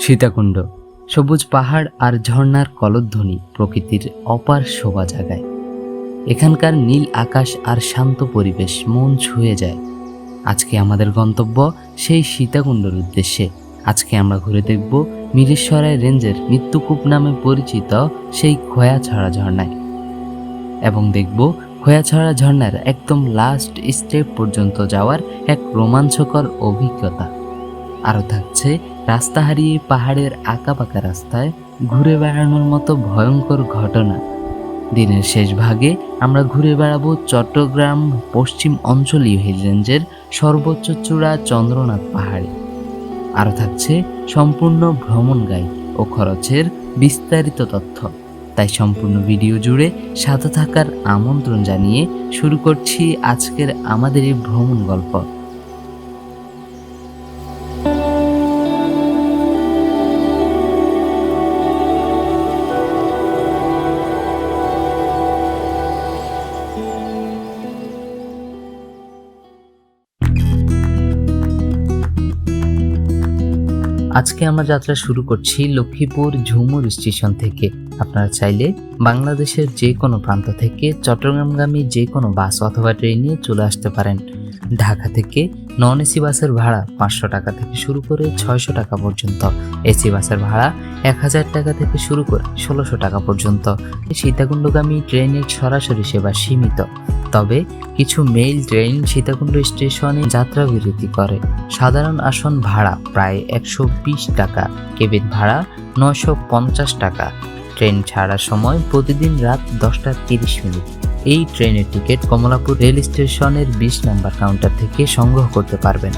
সীতাকুণ্ড, সবুজ পাহাড় আর ঝর্ণার কলধ্বনি প্রকৃতির অপার শোভা জাগায়। এখানকার নীল আকাশ আর শান্ত পরিবেশ মন ছুঁয়ে যায়। আজকে আমাদের গন্তব্য সেই সীতাকুণ্ডর উদ্দেশ্যে। আজকে আমরা ঘুরে দেখব মিরেশ্বরাই রেঞ্জের মৃত্যুকূপ নামে পরিচিত সেই খোয়াছড়া ঝর্ণায়। এবং দেখব খোয়াছড়া ঝর্ণার একদম লাস্ট স্টেপ পর্যন্ত যাওয়ার এক রোমাঞ্চকর অভিজ্ঞতা। আরও থাকছে রাস্তা হারিয়ে পাহাড়ের আঁকাবাঁকা রাস্তায় ঘুরে বেড়ানোর মতো ভয়ঙ্কর ঘটনা। দিনের শেষ ভাগে আমরা ঘুরে বেড়াবো চট্টগ্রাম পশ্চিম অঞ্চলীয় হিল রেঞ্জের সর্বোচ্চ চূড়া চন্দ্রনাথ পাহাড়ে। আরও থাকছে সম্পূর্ণ ভ্রমণ গাইড ও খরচের বিস্তারিত তথ্য। তাই সম্পূর্ণ ভিডিও জুড়ে সাথে থাকার আমন্ত্রণ জানিয়ে শুরু করছি আজকের আমাদের এই ভ্রমণ গল্প। আজকে আমরা যাত্রা শুরু করছি লক্ষ্মীপুর ঝুমুর স্টেশন থেকে। আপনারা চাইলে বাংলাদেশের যে কোনো প্রান্ত থেকে চট্টগ্রামগামী যে কোনো বাস অথবা ট্রেনে চলে আসতে পারেন। ঢাকা থেকে নন এসি বাসের ভাড়া পাঁচশো টাকা থেকে শুরু করে ছয়শো টাকা পর্যন্ত। এসি বাসের ভাড়া এক হাজার টাকা থেকে শুরু করে ষোলোশো টাকা পর্যন্ত। সীতাকুণ্ডগামী ট্রেনের সরাসরি সেবা সীমিত। তবে কিছু মেইল ট্রেন সীতাকুণ্ড স্টেশনে যাত্রা বিরতি করে। সাধারণ আসন ভাড়া প্রায় একশো বিশ টাকা। কেবিন ভাড়া পঞ্চাশ টাকা। ট্রেন ছাড়ার সময় প্রতিদিন রাত দশটা তিরিশ মিনিট। এই ট্রেনের টিকিট কমলাপুর রেল স্টেশনের বিশ নাম্বার কাউন্টার থেকে সংগ্রহ করতে পারবেন।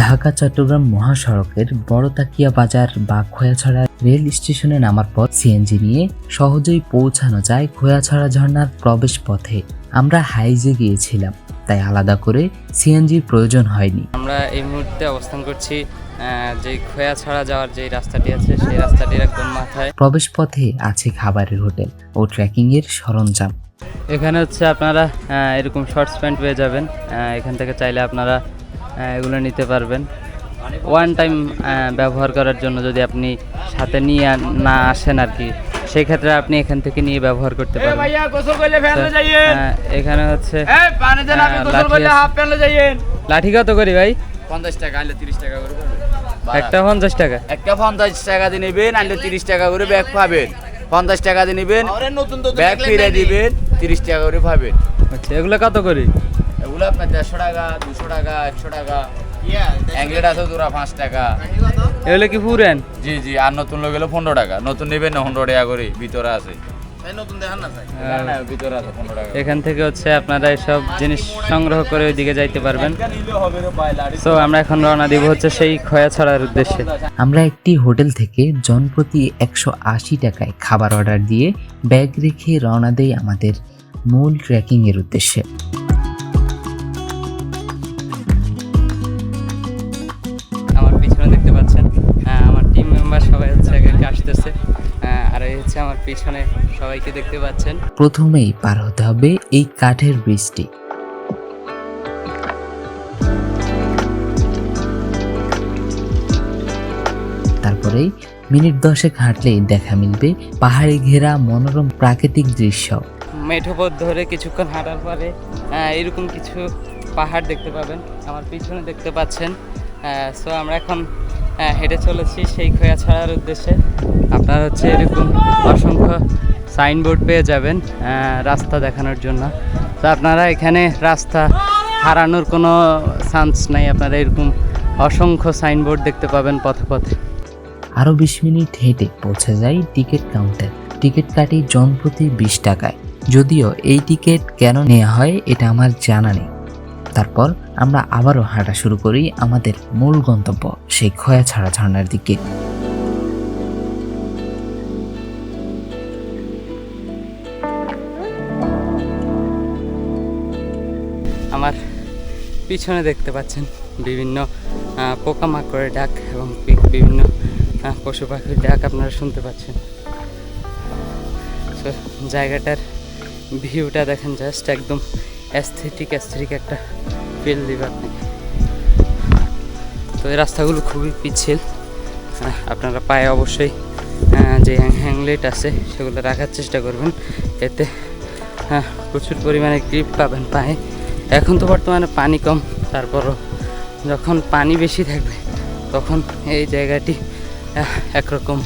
ঢাকা চট্টগ্রাম মহাসড়কের বড়তাকিয়া বাজার বা খোয়াছড়া রেল স্টেশনে নামার পর সিএনজি নিয়ে সহজেই পৌঁছানো যায় খোয়াছড়া ঝর্ণার প্রবেশ পথে। আমরা হাইজে গিয়েছিলাম তাই আলাদা করে সিএনজির প্রয়োজন হয়নি। আমরা এই মুহূর্তে অবস্থান করছি যে খোয়া ছাড়া যাওয়ার যে রাস্তাটি আছে সেই রাস্তাটির একদম মাথায়। প্রবেশ পথে আছে খাবারের হোটেল ও ট্রেকিং এর সরঞ্জাম। এখানে হচ্ছে আপনারা এরকম শর্টস প্যান্ট পেয়ে যাবেন। এখান থেকে চাইলে আপনারা এগুলো নিতে পারবেন। ওয়ান টাইম ব্যবহার করার জন্য যদি আপনি সাথে নিয়ে না আসেন আর কি সেই ক্ষেত্রে আপনি এখান থেকে নিয়ে ব্যবহার করতে আহ, এখানে হচ্ছে লাঠি কত করি ভাই? পঞ্চাশ টাকা আনলে তিরিশ টাকা করে একটা পঞ্চাশ টাকা? একটা পঞ্চাশ টাকা দিয়ে নেবেন আনলে তিরিশ টাকা করে ব্যাগ পাবেন। পঞ্চাশ টাকা দিয়ে নেবেন ব্যাগ ফিরে দিবেন তিরিশ টাকা করে পাবেন। আচ্ছা এগুলো কত করি? এগুলো আপনার দেড়শো টাকা দুশো টাকা একশো টাকা। অ্যাংলেট আছে দুরা পাঁচ টাকা। এগুলো কি পুরেন জি জি আর নতুন লোক গেলে পনেরো টাকা। নতুন নেবেন না পনেরো টাকা করে ভিতরে আছে। না, ভিতরে আছে পনেরো টাকা। এখান থেকে হচ্ছে আপনারা এসব জিনিস সংগ্রহ করে ওইদিকে যাইতে পারবেন। সো আমরা এখন রওনা দিব হচ্ছে সেই খয়া ছড়ার উদ্দেশ্যে। আমরা একটি হোটেল থেকে জনপ্রতি একশো আশি টাকায় খাবার অর্ডার দিয়ে ব্যাগ রেখে রওনা দেই আমাদের মূল ট্রেকিং এর উদ্দেশ্যে। আহ, আর এই হচ্ছে আমার পিছনে সবাইকে দেখতে পাচ্ছেন। প্রথমেই পার হতে হবে এই কাঠের ব্রিজটি তারপরেই মিনিট দশেক হাঁটলেই দেখা মিলবে পাহাড়ে ঘেরা মনোরম প্রাকৃতিক দৃশ্য। মেঠো পথ ধরে কিছুক্ষণ হাঁটার পরে আহ, এরকম কিছু পাহাড় দেখতে পাবেন। আমার পিছনে দেখতে পাচ্ছেন। সো আমরা এখন হেঁটে চলেছি সেই খয়া ছাড়ার উদ্দেশ্যে। আপনারা হচ্ছে এরকম অসংখ্য সাইনবোর্ড পেয়ে যাবেন রাস্তা দেখানোর জন্য। তো আপনারা এখানে রাস্তা হারানোর কোনো চান্স নাই, আপনারা এরকম অসংখ্য সাইনবোর্ড দেখতে পাবেন পথে পথে। আরও বিশ মিনিট হেঁটে পৌঁছে যাই টিকিট কাউন্টার। টিকিট কাটি জনপ্রতি বিশ টাকায়। যদিও এই টিকিট কেন নেওয়া হয়, এটা আমার জানা নেই। তারপর আমরা আবারও হাঁটা শুরু করি আমাদের মূল গন্তব্য, সেই খয়া ছাড়া ঝর্ণার দিকে। আমার পিছনে দেখতে পাচ্ছেন বিভিন্ন পোকামাকড়ের ডাক এবং বিভিন্ন পশু পাখির ডাক আপনারা শুনতে পাচ্ছেন। জায়গাটার ভিউটা দেখেন জাস্ট একদম অ্যাস্থেটিক অ্যাস্থেটিক একটা ফিল দিবে আপনাকে তো এই রাস্তাগুলো খুবই পিচ্ছিল। আহ, আপনারা পায়ে অবশ্যই যে হ্যাংলেট আছে সেগুলো রাখার চেষ্টা করবেন। এতে হ্যাঁ প্রচুর পরিমাণে গ্রিপ পাবেন পায়ে। এখন তো বর্তমানে পানি কম তারপরও যখন পানি বেশি থাকবে তখন এই জায়গাটি একরকম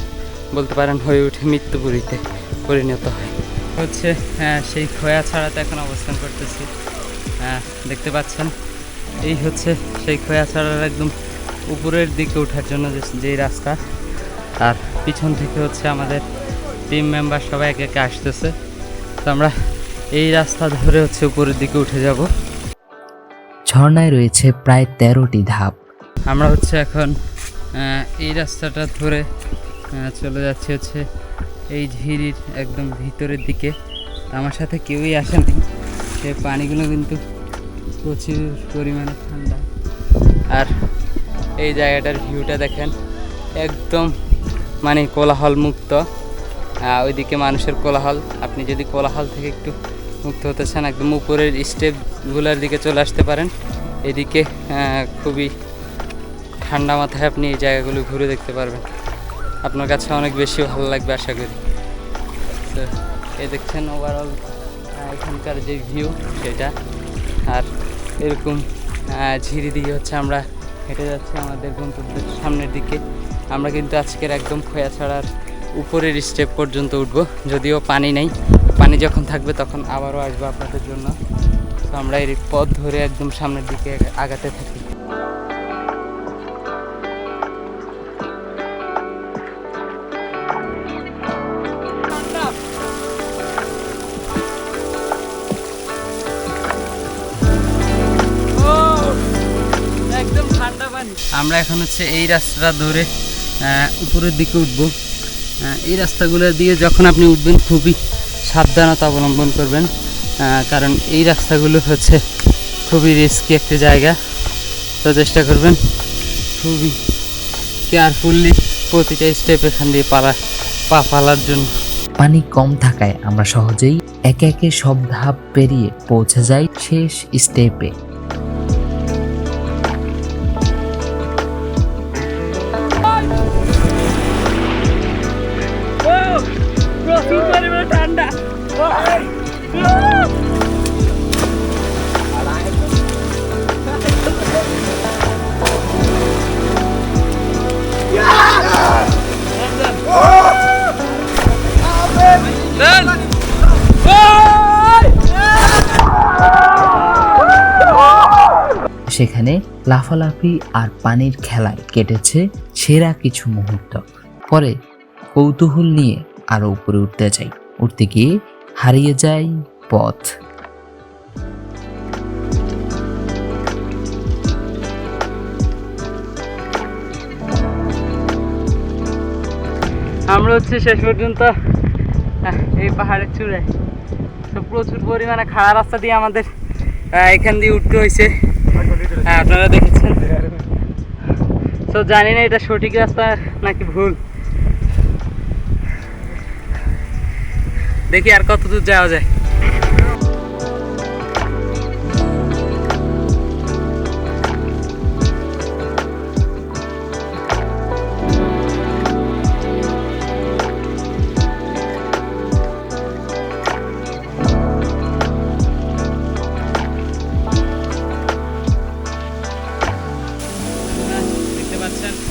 বলতে পারেন হয়ে ওঠে মৃত্যুপুরীতে পরিণত হয়। হচ্ছে হ্যাঁ, সেই খোয়া ছাড়াতে এখন অবস্থান করতেছি। আহ, দেখতে পাচ্ছেন? এই হচ্ছে সেই খোয়া ছাড়ার একদম উপরের দিকে ওঠার জন্য যে যেই রাস্তা। আর পিছন থেকে হচ্ছে আমাদের টিম মেম্বার সবাই একে একে আসতেছে। তো আমরা এই রাস্তা ধরে হচ্ছে উপরের দিকে উঠে যাব। ঝর্ণায় রয়েছে প্রায় তেরোটি ধাপ। আমরা হচ্ছে এখন এই রাস্তাটা ধরে চলে যাচ্ছি হচ্ছে এই ঝিরির একদম ভিতরের দিকে। আমার সাথে কেউই আসেনি সে পানিগুলো কিন্তু প্রচুর পরিমাণে ঠান্ডা। আর এই জায়গাটার ভিউটা দেখেন, একদম মানে কোলাহল মুক্ত ওইদিকে মানুষের কোলাহল। আপনি যদি কোলাহল থেকে একটু মুক্ত হতে চান, একদম উপরের স্টেপগুলোর দিকে চলে আসতে পারেন। এদিকে খুবই ঠান্ডা মাথায় আপনি এই জায়গাগুলো ঘুরে দেখতে পারবেন। আপনার কাছে অনেক বেশি ভালো লাগবে, আশা করি। তো এই দেখছেন ওভারঅল এখানকার যে ভিউ সেটা। আর এরকম ঝিরি দিয়ে হচ্ছে আমরা হেঁটে যাচ্ছি আমাদের গন্তব্যের সামনের দিকে। আমরা কিন্তু আজকের একদম খোয়া ছাড়ার উপরের স্টেপ পর্যন্ত উঠবো, যদিও পানি নেই। পানি যখন থাকবে তখন আবারও আসব আপনাদের জন্য। তো আমরা এই পথ ধরে একদম সামনের দিকে আগাতে থাকি। আমরা এখন হচ্ছে এই রাস্তাটা ধরে উপরের দিকে উঠবো। এই রাস্তাগুলো দিয়ে যখন আপনি উঠবেন, খুবই সাবধানতা অবলম্বন করবেন। কারণ এই রাস্তাগুলো হচ্ছে খুবই রিস্কি একটা জায়গা। তো চেষ্টা করবেন খুবই কেয়ারফুললি প্রতিটা স্টেপ এখান দিয়ে পালা পা পালার জন্য। পানি কম থাকায় আমরা সহজেই একে একে সব ধাপ পেরিয়ে পৌঁছে যাই শেষ স্টেপে সেখানে লাফালাফি আর পানির খেলায় কেটেছে সেরা কিছু মুহূর্ত। পরে কৌতূহল নিয়ে আরও উপরে উঠতে যাই উঠতে গিয়ে হারিয়ে যায় পথ। আমরা হচ্ছে শেষ পর্যন্ত এই পাহাড়ের চূড়ায়। তো প্রচুর পরিমাণে খাড়া রাস্তা দিয়ে আমাদের এখান দিয়ে উঠতে হয়েছে। হ্যাঁ আপনারা দেখেছেন। তো জানি না এটা সঠিক রাস্তা নাকি ভুল। দেখি আর কত দূর যাওয়া যায়।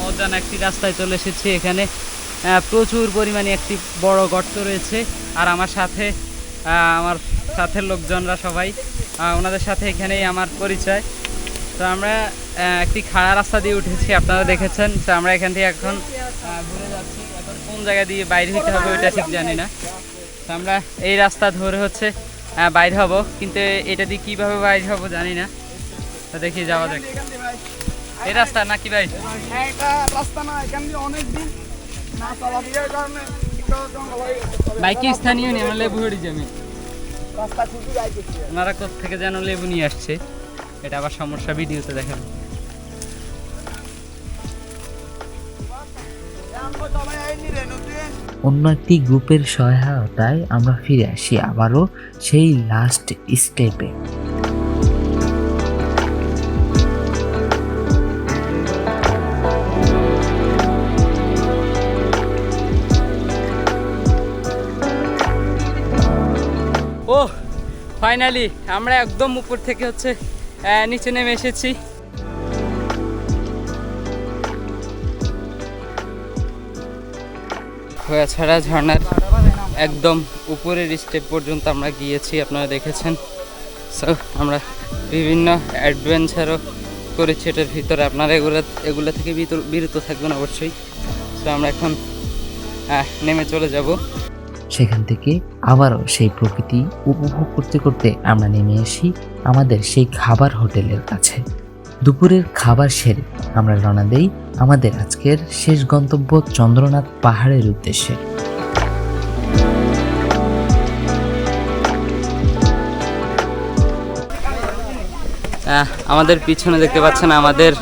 অজান একটি রাস্তায় চলে এসেছি এখানে। প্রচুর পরিমাণে একটি বড় গর্ত রয়েছে। আর আমার সাথে আমার সাথের লোকজনরা সবাই ওনাদের সাথে এখানেই আমার পরিচয়। তো আমরা একটি খাড়া রাস্তা দিয়ে উঠেছি, আপনারা দেখেছেন। তো আমরা এখান থেকে এখন ঘুরে যাচ্ছি। এখন কোন জায়গা দিয়ে বাইরে হতে হবে ওইটা ঠিক জানি না। তো আমরা এই রাস্তা ধরে হচ্ছে বাইর হব। কিন্তু এটা দিয়ে কীভাবে বাইর হব জানি না। তো দেখি যাওয়া যাক। এই রাস্তা নাকি ভাই? হ্যাঁ রাস্তা না, এখান দিয়ে অনেক দিন না, চলাফেরার কারণে। বাইকে স্থানীয় নিয়ে আমরা লেবু রাস্তা ছুটি ওনারা থেকে যেন লেবু নিয়ে আসছে এটা আবার সমস্যা ভিডিওতে দেখেন। অন্য একটি গ্রুপের সহায়তায় আমরা ফিরে আসি আবারও সেই লাস্ট স্টেপে ফাইনালি আমরা একদম উপর থেকে হচ্ছে নিচে নেমে এসেছি। ছাড়া ঝর্ণার একদম উপরের স্টেপ পর্যন্ত আমরা গিয়েছি, আপনারা দেখেছেন। সো আমরা বিভিন্ন অ্যাডভেঞ্চারও করেছি, এটার ভিতরে আপনারা এগুলো এগুলো থেকে বিরত থাকবেন অবশ্যই। তো আমরা এখন নেমে চলে যাব। সেখান থেকে আবারও সেই প্রকৃতি উপভোগ করতে করতে আমরা নেমে আসি আমাদের সেই খাবার হোটেলের কাছে। দুপুরের খাবার সেরে আমরা রওনা দেই আমাদের আজকের শেষ গন্তব্য চন্দ্রনাথ পাহাড়ের উদ্দেশ্যে। আমাদের পিছনে দেখতে পাচ্ছেন আমাদের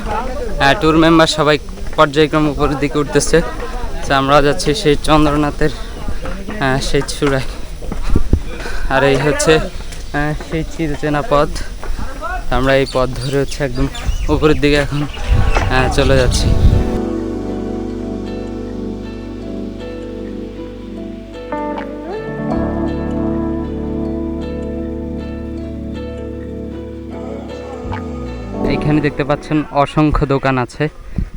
ট্যুর মেম্বার সবাই পর্যায়ক্রম উপরের দিকে উঠতেছে। তো আমরাও যাচ্ছি সেই চন্দ্রনাথের সেই চূড়ায় আর এই হচ্ছে আহ, সেই চিরচেনা পথ। আমরা এই পথ ধরে হচ্ছে একদম উপরের দিকে এখন আহ, চলে যাচ্ছি। এখানে দেখতে পাচ্ছেন অসংখ্য দোকান আছে।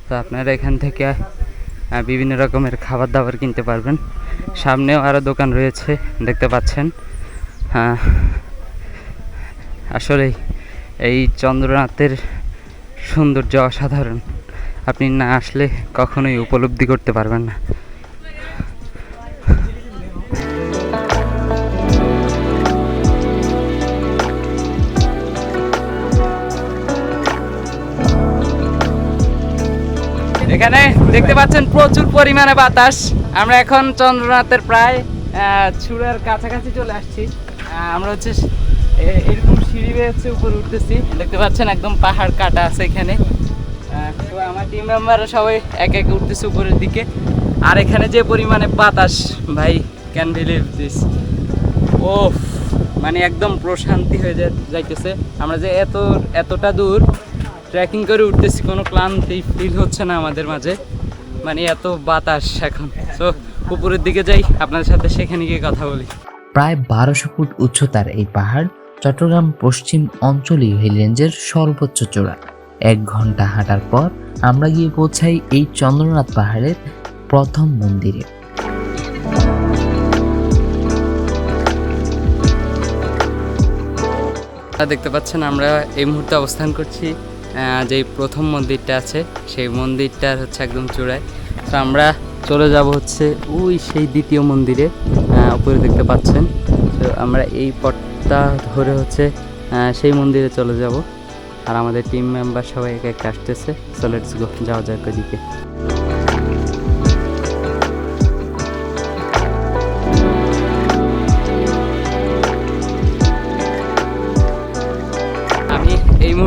তো আপনারা এখান থেকে বিভিন্ন রকমের খাবার দাবার কিনতে পারবেন। সামনেও আরও দোকান রয়েছে দেখতে পাচ্ছেন। আহ, আসলে এই চন্দ্রনাথের সৌন্দর্য অসাধারণ। আপনি না আসলে কখনোই উপলব্ধি করতে পারবেন না। এখানে দেখতে পাচ্ছেন প্রচুর পরিমাণে বাতাস। আমরা এখন চন্দ্রনাথের প্রায় চূড়ার কাছাকাছি চলে আসছি। আমরা হচ্ছে এরকম সিঁড়ি বেয়ে হচ্ছে উপরে উঠতেছি। দেখতে পাচ্ছেন একদম পাহাড় কাটা আছে এখানে। আমার টিম মেম্বাররা সবাই এক এক উঠতেছে উপরের দিকে। আর এখানে যে পরিমাণে বাতাস, ভাই ক্যান বিলিভ দিস ও মানে একদম প্রশান্তি হয়ে যাইতেছে। আমরা যে এত এতটা দূর ট্রেকিং করে উঠতেছি কোনো ক্লান্তি ফিল হচ্ছে না আমাদের মাঝে। মানে এত বাতাস এখন। তো উপরের দিকে যাই আপনাদের সাথে সেখানে গিয়ে কথা বলি। প্রায় বারোশো ফুট উচ্চতার এই পাহাড় চট্টগ্রাম পশ্চিম অঞ্চলীয় হিল রেঞ্জের সর্বোচ্চ চূড়া। এক ঘণ্টা হাঁটার পর আমরা গিয়ে পৌঁছাই এই চন্দ্রনাথ পাহাড়ের প্রথম মন্দিরে। দেখতে পাচ্ছেন আমরা এই মুহূর্তে অবস্থান করছি যেই প্রথম মন্দিরটা আছে, সেই মন্দিরটার হচ্ছে একদম চূড়ায়। তো আমরা চলে যাব হচ্ছে ওই সেই দ্বিতীয় মন্দিরে উপরে দেখতে পাচ্ছেন। তো আমরা এই পথটা ধরে হচ্ছে সেই মন্দিরে চলে যাব। আর আমাদের টিম মেম্বার সবাই এক এক আসতেছে। সো লেটস গো যাওয়া যাক ওইদিকে।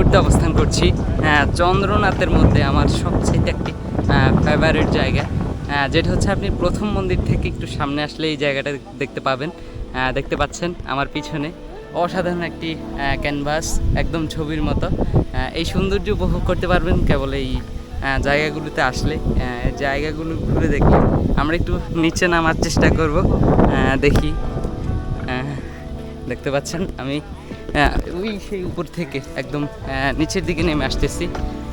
মুহূর্তে অবস্থান করছি। চন্দ্রনাথের মধ্যে আমার সবচেয়ে একটি ফেভারিট জায়গা। যেটা হচ্ছে আপনি প্রথম মন্দির থেকে একটু সামনে আসলে এই জায়গাটা দেখতে পাবেন। দেখতে পাচ্ছেন আমার পিছনে অসাধারণ একটি ক্যানভাস একদম ছবির মতো। এই সৌন্দর্য উপভোগ করতে পারবেন কেবল এই জায়গাগুলোতে আসলে। জায়গাগুলো ঘুরে দেখলে আমরা একটু নিচে নামার চেষ্টা করব। দেখি। দেখতে পাচ্ছেন আমি ওই সেই উপর থেকে একদম নিচের দিকে নেমে আসতেছি।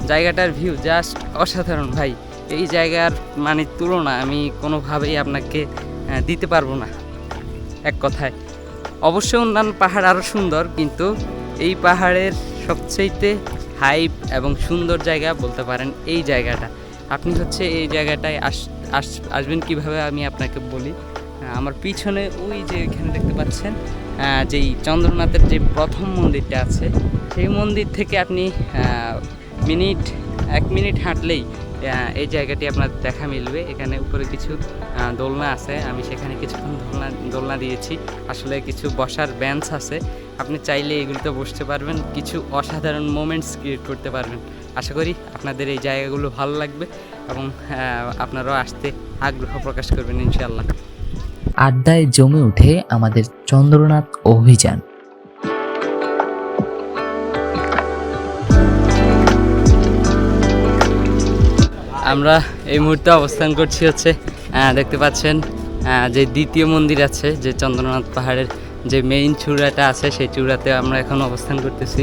জায়গাটার ভিউ জাস্ট অসাধারণ ভাই। এই জায়গার মানে তুলনা আমি কোনোভাবেই আপনাকে দিতে পারব না, এক কথায়। অবশ্য অন্যান্য পাহাড় আরও সুন্দর, কিন্তু এই পাহাড়ের সবচেয়েতে হাইপ এবং সুন্দর জায়গা বলতে পারেন এই জায়গাটা। আপনি হচ্ছে এই জায়গাটায় আস, আস- আসবেন কীভাবে আমি আপনাকে বলি? আমার পিছনে ওই যে এখানে দেখতে পাচ্ছেন যেই চন্দ্রনাথের যে প্রথম মন্দিরটা আছে, সেই মন্দির থেকে আপনি মিনিট, এক মিনিট হাঁটলেই এই জায়গাটি আপনার দেখা মিলবে। এখানে উপরে কিছু দোলনা আছে, আমি সেখানে কিছুক্ষণ দোলনা দোলনা দিয়েছি। আসলে কিছু বসার বেঞ্চ আছে। আপনি চাইলে এগুলোতে বসতে পারবেন, কিছু অসাধারণ মোমেন্টস ক্রিয়েট করতে পারবেন। আশা করি আপনাদের এই জায়গাগুলো ভালো লাগবে এবং আপনারাও আসতে আগ্রহ প্রকাশ করবেন, ইনশাআল্লাহ। আড্ডায় জমে ওঠে আমাদের চন্দ্রনাথ অভিযান। আমরা এই মুহূর্তে অবস্থান করছি হচ্ছে দেখতে পাচ্ছেন যে দ্বিতীয় মন্দির আছে, যে চন্দ্রনাথ পাহাড়ের যে মেইন চূড়াটা আছে, সেই চূড়াতে আমরা এখন অবস্থান করতেছি।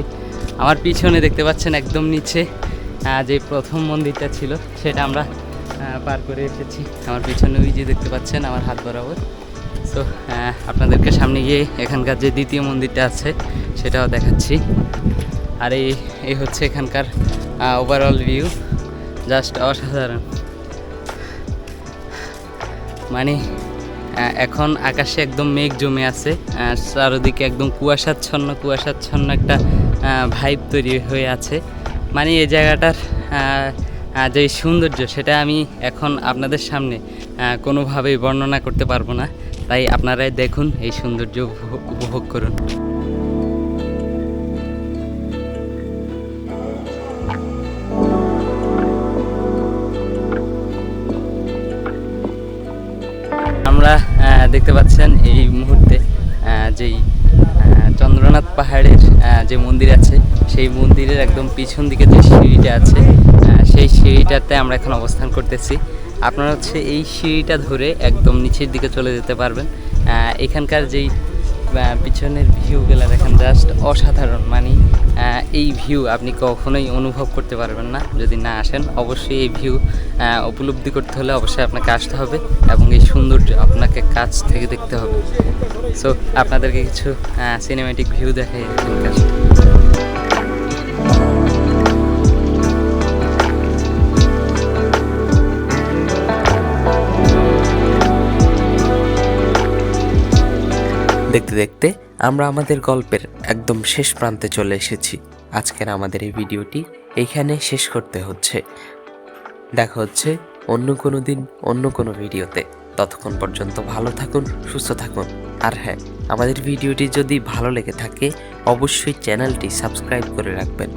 আমার পিছনে দেখতে পাচ্ছেন একদম নিচে যে প্রথম মন্দিরটা ছিল, সেটা আমরা পার করে এসেছি। আমার পিছনে ওই যে দেখতে পাচ্ছেন, আমার হাত বরাবর। তো আপনাদেরকে সামনে গিয়ে এখানকার যে দ্বিতীয় মন্দিরটা আছে, সেটাও দেখাচ্ছি। আর এই এই হচ্ছে এখানকার ওভারঅল ভিউ জাস্ট অসাধারণ। মানে এখন আকাশে একদম মেঘ জমে আছে চারদিকে একদম কুয়াশাচ্ছন্ন কুয়াশাচ্ছন্ন একটা ভাইব তৈরি হয়ে আছে। মানে এই জায়গাটার যে সৌন্দর্য, সেটা আমি এখন আপনাদের সামনে কোনোভাবেই বর্ণনা করতে পারব না। তাই আপনারাই দেখুন এই সৌন্দর্য উপভোগ- করুন। আমরা দেখতে পাচ্ছেন এই মুহূর্তে যেই চন্দ্রনাথ পাহাড়ের যে মন্দির আছে, সেই মন্দিরের একদম পিছন দিকে যে সিঁড়িটা আছে সেই সিঁড়িটাতে আমরা এখন অবস্থান করতেছি। আপনারা হচ্ছে এই সিঁড়িটা ধরে একদম নিচের দিকে চলে যেতে পারবেন। এখানকার যেই পিছনের ভিউগুলো দেখেন জাস্ট অসাধারণ। মানে এই ভিউ আপনি কখনোই অনুভব করতে পারবেন না। যদি না আসেন, অবশ্যই এই ভিউ উপলব্ধি করতে হলে অবশ্যই আপনাকে আসতে হবে এবং এই সৌন্দর্য আপনাকে কাছ থেকে দেখতে হবে। সো আপনাদেরকে কিছু সিনেমেটিক ভিউ দেখাই এখানকার। দেখতে দেখতে আমরা আমাদের গল্পের একদম শেষ প্রান্তে চলে এসেছি। আজকের আমাদের এই ভিডিওটি এইখানে শেষ করতে হচ্ছে। দেখা হচ্ছে অন্য কোনো দিন, অন্য কোনো ভিডিওতে। ততক্ষণ পর্যন্ত ভালো থাকুন, সুস্থ থাকুন। আর হ্যাঁ আমাদের ভিডিওটি যদি ভালো লেগে থাকে, অবশ্যই চ্যানেলটি সাবস্ক্রাইব করে রাখবেন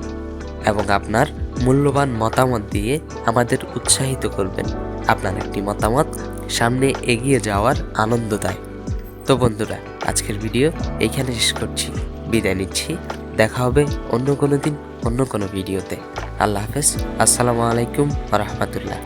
এবং আপনার মূল্যবান মতামত দিয়ে আমাদের উৎসাহিত করবেন। আপনার একটি মতামত সামনে এগিয়ে যাওয়ার আনন্দ দেয়। তো বন্ধুরা আজকের ভিডিও এইখানে শেষ করছি। বিদায় নিচ্ছি। দেখা হবে অন্য কোনো দিন, অন্য কোনো ভিডিওতে আল্লাহ হাফেজ। আসসালামু আলাইকুম রহমতুল্লাহ।